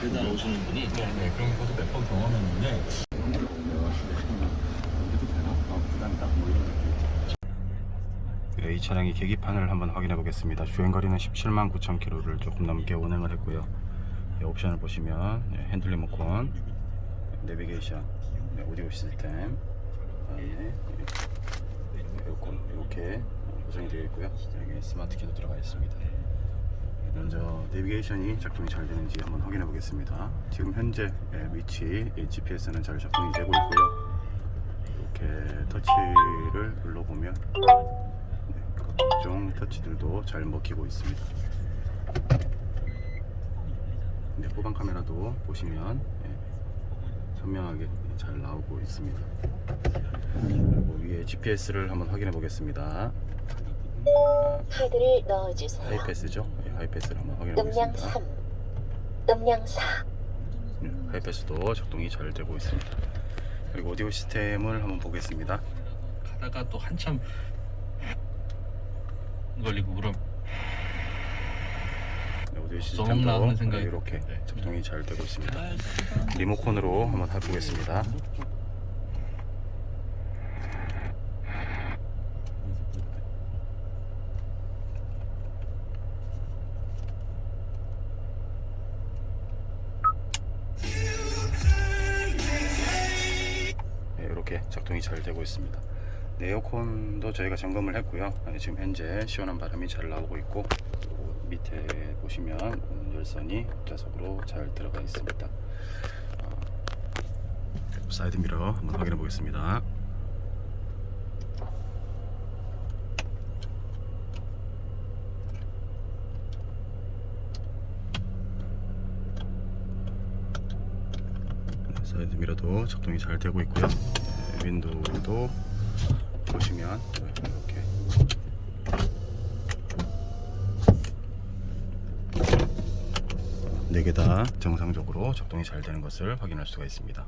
배달 오시는 분이 네 네 그런 것도 몇 번 경험했는데 네, 이 차량이 계기판을 한번 확인해 보겠습니다. 주행거리는 17만 9천 킬로를 조금 넘게 운행을 했고요. 네, 옵션을 보시면 네, 핸들 리모컨, 내비게이션, 네, 오디오 시스템, 그다음에 네, 에어컨 이렇게 구성이 되어 있고요. 여기 스마트 키도 들어가 있습니다. 먼저 내비게이션이 작동이 잘 되는지 한번 확인해 보겠습니다. 지금 현재 예, 위치 GPS는 잘 작동이 되고 있고요. 이렇게 터치를 눌러보면 네, 각종 터치들도 잘 먹히고 있습니다. 네, 후방 카메라도 보시면 예, 선명하게 잘 나오고 있습니다. 그리고 위에 GPS를 한번 확인해 보겠습니다. 카드를 넣어주세요. 하이패스죠? 예, 하이패스를 한번 확인해 음량 보겠습니다. 3, 음량 4, 네, 하이패스도 작동이 잘 되고 있습니다. 그리고 오디오 시스템을 한번 보겠습니다. 가다가 또 한참 걸리고 그럼 네, 오디오 썩 시스템도 생각이 이렇게 네. 작동이 잘 되고 있습니다. 리모컨으로 한번 해보겠습니다. 네, 이렇게 작동이 잘 되고 있습니다. 네, 에어컨도 저희가 점검을 했고요. 네, 지금 현재 시원한 바람이 잘 나오고 있고 밑에 보시면 음, 열선이 자석으로 잘 들어가 있습니다. 어, 사이드 미러 한번 확인해 보겠습니다. 네, 사이드 미러도 작동이 잘 되고 있고요. 네, 윈도우도 보시면 이렇게 네 개 다 정상적으로 작동이 잘 되는 것을 확인할 수가 있습니다.